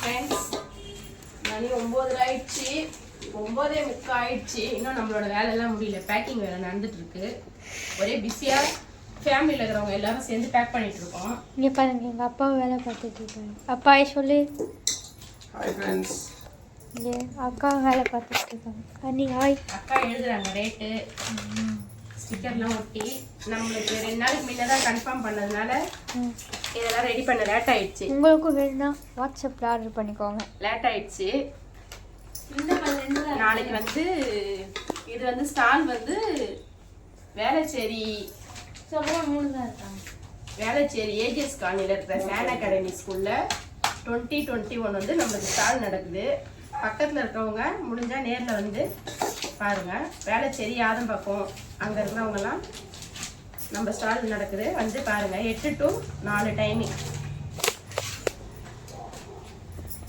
Friends மணி ஒம்பது ஆயிடுச்சு. ஒம்போதே முக்கால் ஆயிடுச்சு. இன்னும் நம்மளோட வேலையெல்லாம் முடியல. பேக்கிங் வேலை நடந்துட்டு இருக்கு ஒரே பிஸியாக ஃபேமிலியில் இருக்கிறவங்க எல்லாரும் சேர்ந்து பேக் பண்ணிட்டு இருக்கோம். இங்கே பாருங்க எங்கள் அப்பா வேலை பார்த்துட்டு இருக்காரு. அப்பா சொல்லு. ஹாய் ஃப்ரெண்ட்ஸ் இங்கே அக்கா வேலை பார்த்துட்டு இருக்காங்க. அண்ணி ஹாய் அக்கா எழுதுறாங்க ரேட்டு ஸ்டிக்கர்லாம் ஒட்டி. நம்மளுக்கு ரெண்டு நாளைக்கு முன்ன தான் கன்ஃபார்ம் பண்ணதுனால. இதெல்லாம் ரெடி பண்ண லேட் ஆயிடுச்சு. உங்களுக்கும் வேணும்னா வாட்ஸ்அப்பில் ஆர்டர் பண்ணிக்கோங்க. லேட் ஆயிடுச்சு. நாளைக்கு வந்து இது வந்து ஸ்டால் வந்து வேளச்சேரி. வேளச்சேரி ஏஜிஎஸ் காலனியில் இருக்கிற சேன் அகாடமி ஸ்கூலில் டுவெண்ட்டி டுவெண்ட்டி ஒன் வந்து நம்மளுக்கு ஸ்டால் நடக்குது. பக்கத்தில் இருக்கிறவங்க முடிஞ்சால் நேரில் வந்து பாருங்கள் வேளச்சேரி யாதம்பாக்கம் அங்கே இருக்கிறவங்கலாம் நம்ம ஸ்டால் நடக்குது. வந்து பாருங்கள் எட்டு டு நாலு டைமிங்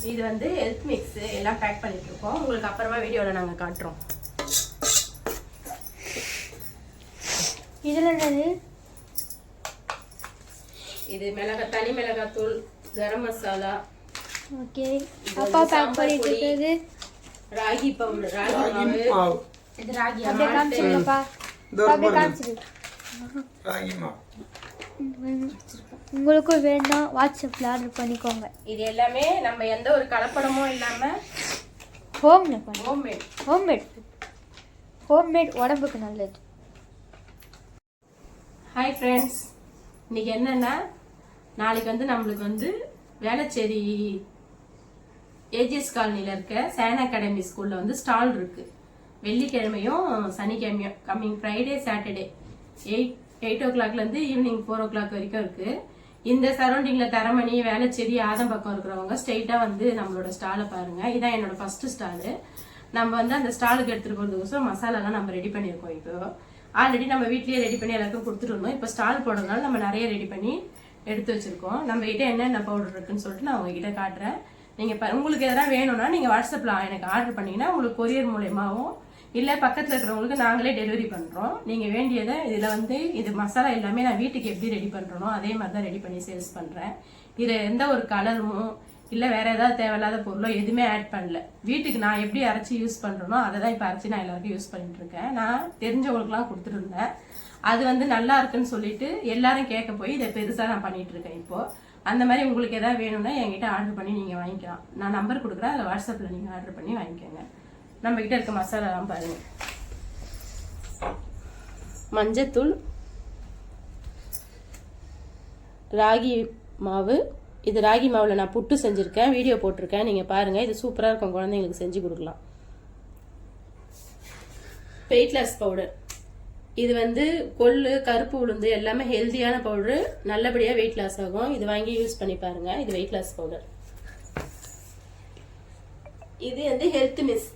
இது வந்து ஹெல்த் மிக்ஸ் எல்லாம் பேக் பண்ணிட்டு இருக்கோம் உங்களுக்கு அப்புறமா வீடியோவில் நாங்கள் காட்டுறோம். இதில் என்னது? இது மிளகா தனி மிளகாத்தூள் கரம் மசாலா. ஓகே. அப்பா பேக் சாம்பார் பண்ணிட்டு பொடி. இருக்கிறது ராகி பவுடர் ராகி மாவு. இது ராகி. அப்படியே காமிச்சிருங்கப்பா. அப்படியே பாருங்க. காமிச்சிரு ராகி மாவு உங்களுக்கும் வேணும்னா வாட்ஸ்அப்பில் ஆர்டர் பண்ணிக்கோங்க. இது எல்லாமே நம்ம எந்த ஒரு கலப்படமும் இல்லாம ஹோமில் பண்ணு. ஹோம்மேட் ஹோம்மேட் ஹோம்மேட் உடம்புக்கு நல்லது. ஹாய் ஃப்ரெண்ட்ஸ் இன்னைக்கு என்னன்னா நாளைக்கு வந்து நம்மளுக்கு வந்து வேளச்சேரி ஏஜிஎஸ் காலனியில் இருக்க சேன் அகாடமி ஸ்கூலில் வந்து ஸ்டால் இருக்கு. வெள்ளிக்கிழமையும் சனிக்கிழமையும் coming Friday Saturday eight eight ஓ கிளாக்லேருந்து ஈவினிங் ஃபோர் ஓ கிளாக் வரைக்கும் இருக்குது இந்த சரௌண்டிங்கில் தரமணி வேளச்சேரி ஆதம்பக்கம் இருக்கிறவங்க ஸ்ட்ரெயிட்டாக வந்து நம்மளோட ஸ்டாலை பாருங்க. இதான் என்னோட ஃபஸ்ட்டு ஸ்டாலு நம்ம வந்து அந்த ஸ்டாலுக்கு எடுத்துகிட்டு போகிறதுக்கோசம் மசாலாலாம் நம்ம ரெடி பண்ணியிருக்கோம் இப்போ. ஆல்ரெடி நம்ம வீட்லேயே ரெடி பண்ணி எல்லாருக்கும் கொடுத்துட்டு இருந்தோம் இப்போ ஸ்டால் போடுறதுனால நம்ம நிறைய ரெடி பண்ணி எடுத்து வச்சுருக்கோம். நம்ம கிட்டே என்னென்ன பவுடர் இருக்குன்னு சொல்லிட்டு நான் உங்ககிட்ட காட்டுறேன். நீங்கள் இப்போ உங்களுக்கு எதனா வேணும்னா நீங்கள் வாட்ஸ்அப்பில் எனக்கு ஆர்டர் பண்ணிங்கன்னா உங்களுக்கு கொரியர் மூலயமாவும் இல்லை பக்கத்தில் இருக்கிறவங்களுக்கு நாங்களே டெலிவரி பண்ணுறோம் நீங்கள் வேண்டியதை இதில் வந்து இது மசாலா எல்லாமே நான் வீட்டுக்கு எப்படி ரெடி பண்ணுறனோ அதே மாதிரி தான் ரெடி பண்ணி சேல்ஸ் பண்ணுறேன் இது எந்த ஒரு கலரும் இல்லை வேறு ஏதாவது தேவையில்லாத பொருளோ எதுவுமே ஆட் பண்ணல. வீட்டுக்கு நான் எப்படி அரைச்சி யூஸ் பண்ணுறனோ அதை தான் இப்போ அரைச்சி நான் எல்லாருக்கும் யூஸ் பண்ணிட்டுருக்கேன் நான் தெரிஞ்சவங்களுக்குலாம் கொடுத்துருந்தேன். அது வந்து நல்லா இருக்குன்னு சொல்லிட்டு எல்லாரும் கேட்க போய் இதை பெருசாக நான் பண்ணிகிட்ருக்கேன் இப்போது அந்த மாதிரி உங்களுக்கு எதாவது வேணும்னா என்கிட்ட ஆர்டர் பண்ணி நீங்கள் வாங்கிக்கலாம். நான் நம்பர் கொடுக்குறேன் அதில் வாட்ஸ்அப்பில் நீங்கள் ஆர்டர் பண்ணி வாங்கிக்கோங்க. நம்ம கிட்ட இருக்க மசாலாலாம் பாருங்க. மஞ்சத்தூள் ராகி மாவு. இது ராகி மாவில் நான் புட்டு செஞ்சுருக்கேன் வீடியோ போட்டிருக்கேன். நீங்கள் பாருங்கள் இது சூப்பராக இருக்கும். குழந்தைங்களுக்கு செஞ்சு கொடுக்கலாம். வெயிட் லாஸ் பவுடர் இது வந்து கொள்ளு கருப்பு உளுந்து எல்லாமே ஹெல்த்தியான பவுடரு நல்லபடியாக வெயிட் லாஸ் ஆகும். இது வாங்கி யூஸ் பண்ணி பாருங்கள் இது வெயிட் லாஸ் பவுடர் இது வந்து ஹெல்த் மிஸ்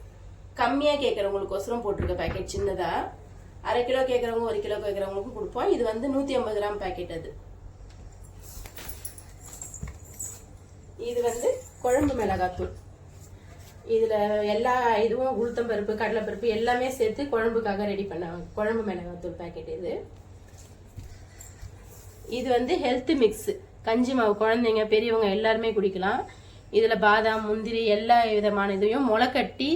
கம்மியாக கேட்குறவங்களுக்கோசரம் போட்டிருக்க பேக்கெட் சின்னதாக அரை கிலோ கேட்குறவங்க ஒரு கிலோ கேட்குறவங்களுக்கும் கொடுப்போம். இது வந்து நூற்றி ஐம்பது கிராம் பேக்கெட் அது. இது வந்து குழம்பு மிளகாத்தூள். இதில் எல்லா இதுவும் உளுத்தம்பருப்பு கடலைப்பருப்பு எல்லாமே சேர்த்து குழம்புக்காக ரெடி பண்ணுவாங்க குழம்பு மிளகாத்தூள் பாக்கெட் இது. இது வந்து ஹெல்த் மிக்ஸு கஞ்சி மாவு குழந்தைங்க பெரியவங்க எல்லாருமே குடிக்கலாம். இதில் பாதாம் முந்திரி எல்லா விதமான இதையும் முளைக்கட்டி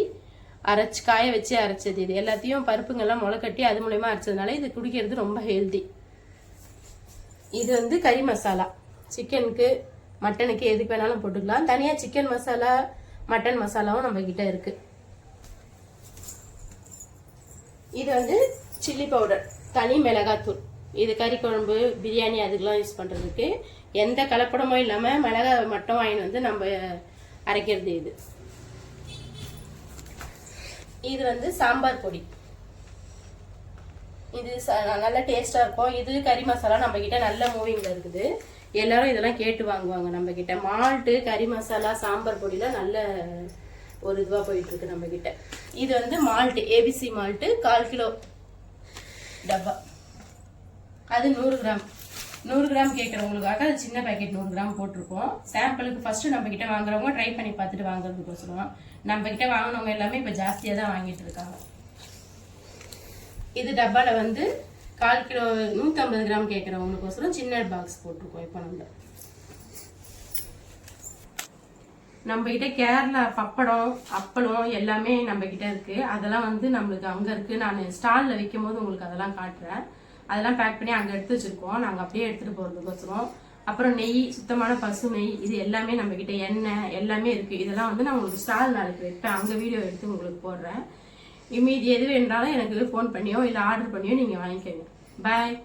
அரைச்சி காய வச்சு அரைச்சது இது. எல்லாத்தையும் பருப்புங்கெல்லாம் முளைக்கட்டி அது மூலயமா அரைச்சதுனால இது குடிக்கிறது ரொம்ப ஹெல்தி இது வந்து கறி மசாலா. சிக்கனுக்கு மட்டனுக்கு எதுக்கு வேணாலும் போட்டுக்கலாம். தனியாக சிக்கன் மசாலா மட்டன் மசாலாவும் நம்ம கிட்ட இருக்கு. இது வந்து சில்லி பவுடர் தனி மிளகாத்தூள். இது கறி குழம்பு பிரியாணி அதுக்கெலாம் யூஸ் பண்ணுறதுக்கு எந்த கலப்படமும் இல்லாமல் மிளகா மட்டும் வாங்கின்னு வந்து நம்ம அரைக்கிறது இது. இது வந்து சாம்பார் பொடி. இது ச- நல்ல டேஸ்டா இருக்கும். இது கறி மசாலா நம்ம கிட்ட நல்ல மூவிங்கில் இருக்குது. எல்லாரும் இதெல்லாம் கேட்டு வாங்குவாங்க நம்ம கிட்ட. மால்ட்டு கறி மசாலா சாம்பார் பொடிலாம் நல்ல ஒரு இதுவாக போயிட்டு இருக்கு நம்ம கிட்ட. இது வந்து மால்ட்டு ஏபிசி மால்ட்டு கால் கிலோ டப்பா. அது நூறு கிராம். நூறு கிராம் கேட்குறவங்களுக்காக அது சின்ன பேக்கெட் நூறு கிராம் போட்டிருக்கோம். சாம்பிளுக்கு ஃபஸ்ட்டு நம்ம கிட்டே வாங்குறவங்க ட்ரை பண்ணி பார்த்துட்டு வாங்குறதுக்கோசரம் நம்ம கிட்ட வாங்கினவங்க எல்லாமே இப்போ ஜாஸ்தியாக தான் வாங்கிட்டு இருக்காங்க. இது டப்பாவில் வந்து கால் கிலோ நூற்றம்பது கிராம் கேட்குறவங்களுக்கோசரம் சின்ன பாக்ஸ் போட்டிருக்கோம் இப்போ நம்ம. நம்மக்கிட்ட கேரளா பப்படம் அப்பளம் எல்லாமே நம்ம இருக்குது அதெல்லாம் வந்து நம்மளுக்கு அங்கே இருக்குது நான் ஸ்டாலில் வைக்கும் போது உங்களுக்கு அதெல்லாம் காட்டுறேன். அதெல்லாம் பேக் பண்ணி அங்கே எடுத்து வச்சுருக்கோம். நாங்கள் அப்படியே எடுத்துகிட்டு போகிறதுக்கோசரம் அப்புறம் நெய் சுத்தமான பசு நெய் இது எல்லாமே நம்மக்கிட்ட எண்ணெய் எல்லாமே இருக்குது இதெல்லாம் வந்து நான் உங்களுக்கு ஸ்டால் நாளைக்கு வைப்பேன். அங்கே வீடியோ எடுத்து உங்களுக்கு போடுறேன். மீதி எது வேணாலும் எனக்கு ஃபோன் பண்ணியோ இல்லை ஆர்டர் பண்ணியோ நீங்கள் வாங்கிக்கோங்க. பாய்